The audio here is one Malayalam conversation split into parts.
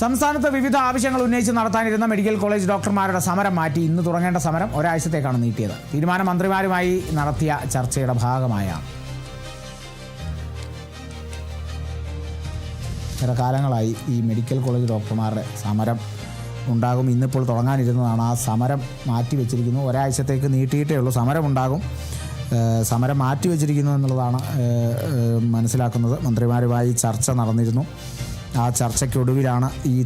സംസ്ഥാനത്ത് വിവിധ ആവശ്യങ്ങൾ ഉന്നയിച്ച് നടത്താനിരുന്ന മെഡിക്കൽ കോളേജ് ഡോക്ടർമാരുടെ സമരം മാറ്റി ഇന്ന് തുടങ്ങേണ്ട സമരം ഒരാഴ്ചത്തേക്കാണ് നീട്ടിയത്. തീരുമാനം മന്ത്രിമാരുമായി നടത്തിയ ചർച്ചയുടെ ഭാഗമായാണ് ചില കാലങ്ങളായി ഈ മെഡിക്കൽ കോളേജ് ഡോക്ടർമാരുടെ സമരം ഉണ്ടാകും. ഇന്നിപ്പോൾ തുടങ്ങാനിരുന്നതാണ് ആ സമരം മാറ്റി വെച്ചിരിക്കുന്നു ഒരാഴ്ചത്തേക്ക് നീട്ടിയിട്ടേ ഉള്ളൂ. സമരം ഉണ്ടാകും സമരം മാറ്റി വെച്ചിരിക്കുന്നു എന്നുള്ളതാണ് മനസ്സിലാക്കുന്നത്. മന്ത്രിമാരുമായി ചർച്ച നടന്നിരുന്നു. ആ ചർച്ചയ്ക്കൊടുവിലാണ് ഈ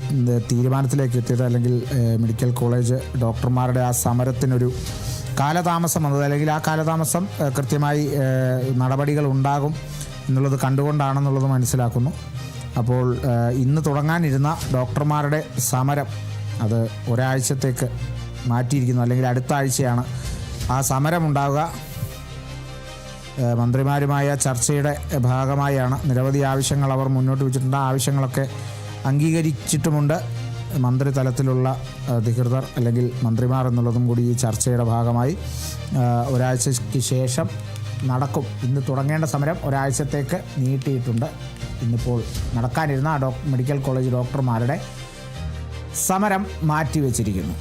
തീരുമാനത്തിലേക്ക് എത്തിയത്. അല്ലെങ്കിൽ മെഡിക്കൽ കോളേജ് ഡോക്ടർമാരുടെ ആ സമരത്തിനൊരു കാലതാമസം വന്നത്. അല്ലെങ്കിൽ ആ കാലതാമസം കൃത്യമായി നടപടികൾ ഉണ്ടാകും എന്നുള്ളത് കണ്ടുകൊണ്ടാണെന്നുള്ളത് മനസ്സിലാക്കുന്നു. അപ്പോൾ ഇന്ന് തുടങ്ങാനിരുന്ന ഡോക്ടർമാരുടെ സമരം അത് ഒരാഴ്ചത്തേക്ക് മാറ്റിയിരിക്കുന്നു. അല്ലെങ്കിൽ അടുത്ത ആഴ്ചയാണ് ആ സമരം ഉണ്ടാവുക മന്ത്രിമാരുമായ ചർച്ചയുടെ ഭാഗമായാണ് നിരവധി ആവശ്യങ്ങൾ അവർ മുന്നോട്ട് വെച്ചിട്ടുണ്ട്. ആവശ്യങ്ങളൊക്കെ അംഗീകരിച്ചിട്ടുമുണ്ട്. മന്ത്രി തലത്തിലുള്ള അധികൃതർ അല്ലെങ്കിൽ മന്ത്രിമാർ എന്നുള്ളതും കൂടി ഈ ചർച്ചയുടെ ഭാഗമായി. ഒരാഴ്ചയ്ക്ക് ശേഷം നടക്കും. ഇന്ന് തുടങ്ങേണ്ട സമരം ഒരാഴ്ചത്തേക്ക് നീട്ടിയിട്ടുണ്ട്. ഇന്നിപ്പോൾ നടക്കാനിരുന്ന ഡോക് മെഡിക്കൽ കോളേജ് ഡോക്ടർമാരുടെ സമരം മാറ്റിവെച്ചിരിക്കുന്നു.